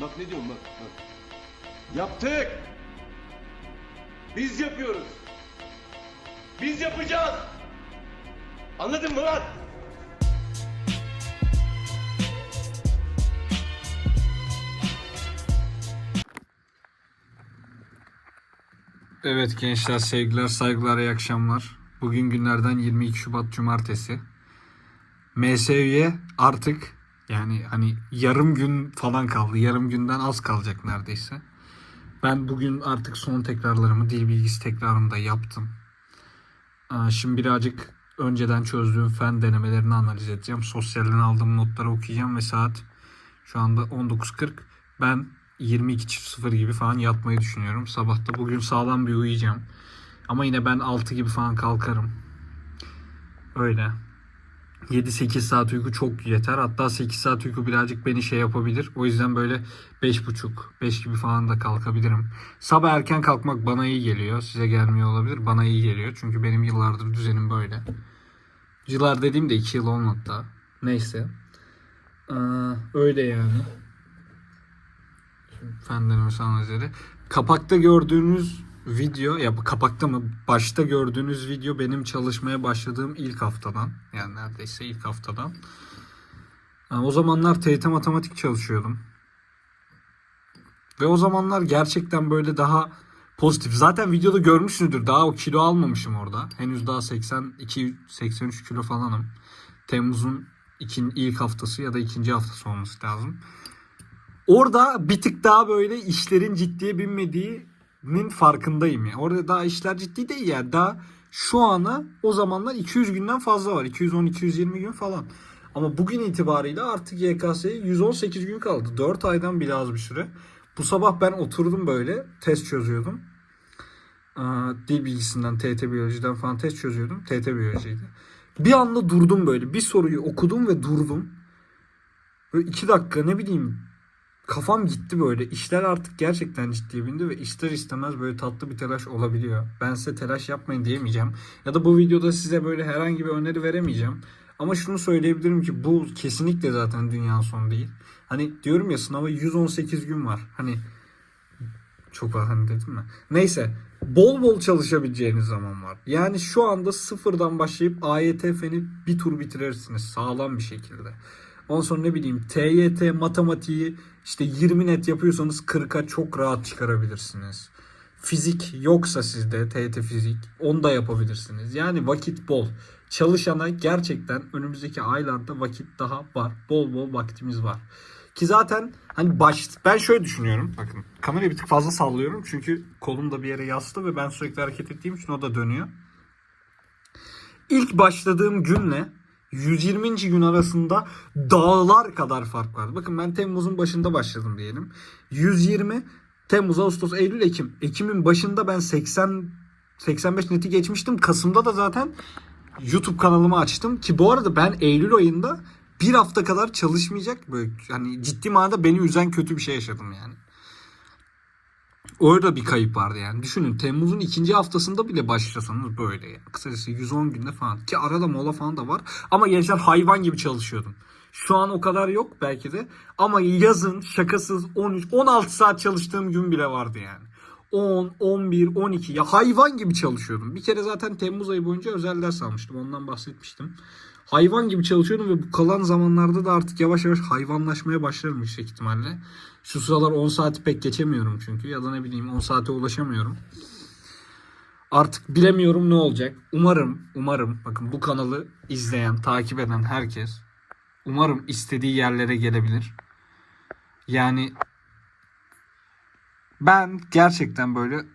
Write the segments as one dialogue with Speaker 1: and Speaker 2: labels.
Speaker 1: Bak ne diyorum bak bak. Yaptık. Biz yapıyoruz. Biz yapacağız. Anladın mı lan?
Speaker 2: Evet gençler sevgiler saygılar iyi akşamlar. Bugün günlerden 22 Şubat Cumartesi. MSÜ'ye artık yani hani yarım gün falan kaldı. Yarım günden az kalacak neredeyse. Ben bugün artık son tekrarlarımı dil bilgisi tekrarımı da yaptım. Aa, Şimdi birazcık önceden çözdüğüm fen denemelerini analiz edeceğim. Sosyalden aldığım notları okuyacağım ve saat şu anda 19.40. Ben 22.00 gibi falan yatmayı düşünüyorum. Sabah da bugün sağlam bir uyuyacağım. Ama yine ben 6 gibi falan kalkarım. Öyle. 7-8 saat uyku çok yeter. Hatta 8 saat uyku birazcık beni şey yapabilir. O yüzden böyle 5.30, 5 gibi falan da kalkabilirim. Sabah erken kalkmak bana iyi geliyor. Size gelmiyor olabilir. Bana iyi geliyor. Çünkü benim yıllardır düzenim böyle. Yıllar dediğim de 2 yıl olmadı da. Neyse. Ee, öyle yani. Fen denemesi analizleri. Kapakta gördüğünüz video ya kapakta mı başta gördüğünüz video benim çalışmaya başladığım ilk haftadan yani neredeyse ilk haftadan. Ha, o zamanlar TYT matematik çalışıyordum. Ve o zamanlar gerçekten böyle daha pozitif. Zaten videoda görmüşsünüzdür. Daha o kilo almamışım orada. Henüz daha 82 83 kilo falanım. Temmuz'un ikin, ilk haftası ya da ikinci haftası olması lazım. Orada bir tık daha böyle işlerin ciddiye binmediğinin farkındayım ya. Orada daha işler ciddi değil yani. Daha şu ana o zamanlar 200 günden fazla var. 210-220 gün falan. Ama bugün itibariyle artık YKS'ye 118 gün kaldı. 4 aydan bile az bir süre. Bu sabah ben oturdum böyle test çözüyordum. Dil bilgisinden, TT biyolojiden falan test çözüyordum. TT biyolojiydi. Bir anda durdum böyle. Bir soruyu okudum ve durdum. Böyle iki dakika ne bileyim kafam gitti böyle. İşler artık gerçekten ciddiye bindi ve ister istemez böyle tatlı bir telaş olabiliyor. Ben size telaş yapmayın diyemeyeceğim. Ya da bu videoda size böyle herhangi bir öneri veremeyeceğim. Ama şunu söyleyebilirim ki bu kesinlikle zaten dünyanın sonu değil. Hani diyorum ya sınava 118 gün var. Hani çok var hani dedim mi? Neyse. Bol bol çalışabileceğiniz zaman var. Yani şu anda sıfırdan başlayıp AYT feni bir tur bitirirsiniz sağlam bir şekilde. Ondan sonra ne bileyim TYT matematiği işte 20 net yapıyorsanız 40'a çok rahat çıkarabilirsiniz. Fizik yoksa sizde TYT fizik onu da yapabilirsiniz. Yani vakit bol. Çalışana gerçekten önümüzdeki aylarda vakit daha var. Bol bol vaktimiz var. Ki zaten hani baş ben şöyle düşünüyorum. Bakın kamerayı bir tık fazla sallıyorum çünkü kolum da bir yere yaslı ve ben sürekli hareket ettiğim için o da dönüyor. İlk başladığım günle 120. gün arasında dağlar kadar fark var. Bakın ben Temmuz'un başında başladım diyelim. 120 Temmuz, Ağustos, Eylül, Ekim. Ekim'in başında ben 80 85 neti geçmiştim. Kasım'da da zaten YouTube kanalımı açtım ki bu arada ben Eylül ayında bir hafta kadar çalışmayacak böyle hani ciddi manada beni üzen kötü bir şey yaşadım yani. Orada bir kayıp vardı yani. Düşünün Temmuz'un ikinci haftasında bile başlasanız böyle yani. Kısacası 110 günde falan. Ki arada mola falan da var. Ama gençler hayvan gibi çalışıyordum. Şu an o kadar yok belki de. Ama yazın şakasız 13, 16 saat çalıştığım gün bile vardı yani. 10, 11, 12 ya hayvan gibi çalışıyordum. Bir kere zaten Temmuz ayı boyunca özel ders almıştım. Ondan bahsetmiştim. Hayvan gibi çalışıyordum ve bu kalan zamanlarda da artık yavaş yavaş hayvanlaşmaya başlarım yüksek ihtimalle. Şu sıralar 10 saati pek geçemiyorum çünkü ya da ne bileyim 10 saate ulaşamıyorum. Artık bilemiyorum ne olacak. Umarım, umarım bakın bu kanalı izleyen, takip eden herkes umarım istediği yerlere gelebilir. Yani ben gerçekten böyle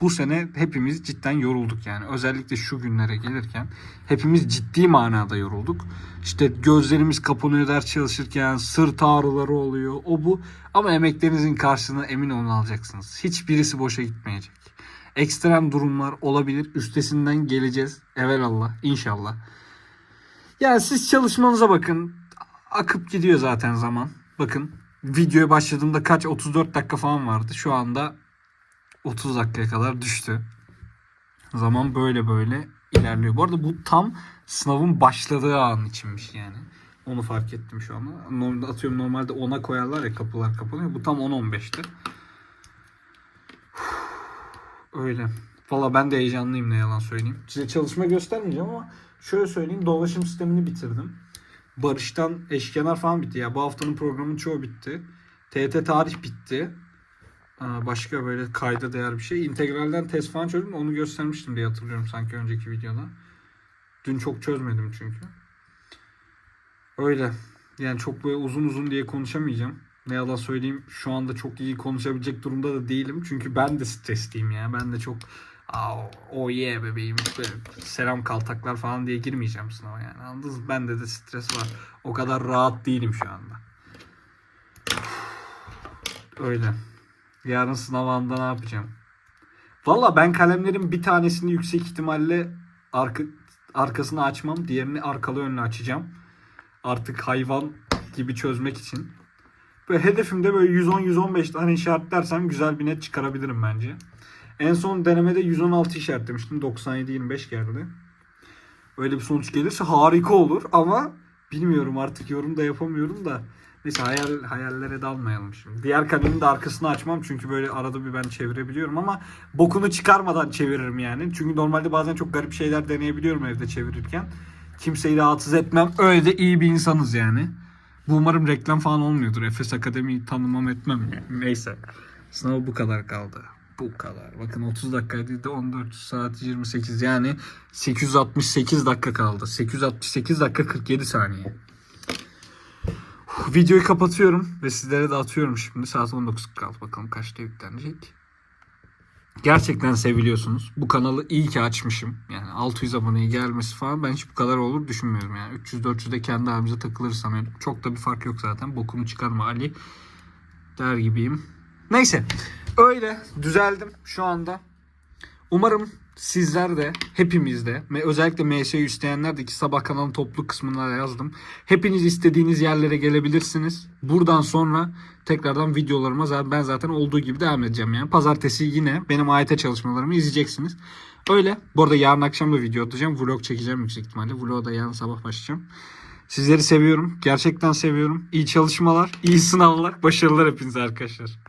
Speaker 2: bu sene hepimiz cidden yorulduk yani. Özellikle şu günlere gelirken hepimiz ciddi manada yorulduk. İşte gözlerimiz kapanıyor ders çalışırken, sırt ağrıları oluyor, o bu. Ama emeklerinizin karşılığını emin olun alacaksınız. Hiçbirisi boşa gitmeyecek. Ekstrem durumlar olabilir. Üstesinden geleceğiz. Evelallah. inşallah. Yani siz çalışmanıza bakın. Akıp gidiyor zaten zaman. Bakın videoya başladığımda kaç 34 dakika falan vardı. Şu anda 30 dakikaya kadar düştü. Zaman böyle böyle ilerliyor. Bu arada bu tam sınavın başladığı an içinmiş yani. Onu fark ettim şu anda. Normalde atıyorum normalde 10'a koyarlar ya kapılar kapanıyor. Bu tam 10-15'ti. Öyle. Valla ben de heyecanlıyım ne yalan söyleyeyim. Size çalışma göstermeyeceğim ama şöyle söyleyeyim. Dolaşım sistemini bitirdim. Barış'tan eşkenar falan bitti. Ya bu haftanın programın çoğu bitti. TET tarih bitti. Aa, Başka böyle kayda değer bir şey. İntegralden test falan çözdüm. Onu göstermiştim diye hatırlıyorum sanki önceki videoda. Dün çok çözmedim çünkü. Öyle. Yani çok böyle uzun uzun diye konuşamayacağım. Ne yalan söyleyeyim şu anda çok iyi konuşabilecek durumda da değilim. Çünkü ben de stresliyim ya. Ben de çok o yeah bebeğim selam kaltaklar falan diye girmeyeceğim sınava yani. Anladınız? Bende de stres var. O kadar rahat değilim şu anda. Öyle. Yarın sınav anında ne yapacağım? Valla ben kalemlerin bir tanesini yüksek ihtimalle arka, arkasını açmam. Diğerini arkalı önlü açacağım. Artık hayvan gibi çözmek için. Böyle hedefimde böyle 110-115 tane işaretlersem güzel bir net çıkarabilirim bence. En son denemede 116 işaretlemiştim. 97-25 geldi. Öyle bir sonuç gelirse harika olur ama bilmiyorum artık yorum da yapamıyorum da. Neyse hayal, hayallere dalmayalım şimdi. Diğer kalemin de arkasını açmam çünkü böyle arada bir ben çevirebiliyorum ama bokunu çıkarmadan çeviririm yani. Çünkü normalde bazen çok garip şeyler deneyebiliyorum evde çevirirken. Kimseyi rahatsız etmem. Öyle de iyi bir insanız yani. Bu umarım reklam falan olmuyordur. Efes Akademi'yi tanımam etmem yani. Neyse. Sınav bu kadar kaldı. Bu kadar. Bakın 30 dakikaydı da 14 saat 28 yani 868 dakika kaldı. 868 dakika 47 saniye. Videoyu kapatıyorum ve sizlere de atıyorum şimdi. Saat 19 kaldı. Bakalım kaçta yüklenecek. Gerçekten seviliyorsunuz. Bu kanalı iyi ki açmışım. Yani 600 aboneye gelmesi falan ben hiç bu kadar olur düşünmüyorum yani. 300-400'de kendi halimize takılır sanıyordum. Çok da bir fark yok zaten. Bokumu çıkarma Ali der gibiyim. Neyse. Öyle düzeldim şu anda. Umarım sizler de hepimiz de ve özellikle MS'yi isteyenler de ki sabah kanalın toplu kısmına yazdım. Hepiniz istediğiniz yerlere gelebilirsiniz. Buradan sonra tekrardan videolarıma zaten ben zaten olduğu gibi devam edeceğim yani. Pazartesi yine benim AYT çalışmalarımı izleyeceksiniz. Öyle. Bu arada yarın akşam da video atacağım. Vlog çekeceğim yüksek ihtimalle. Vlog'a da yarın sabah başlayacağım. Sizleri seviyorum. Gerçekten seviyorum. İyi çalışmalar, iyi sınavlar, başarılar hepinize arkadaşlar.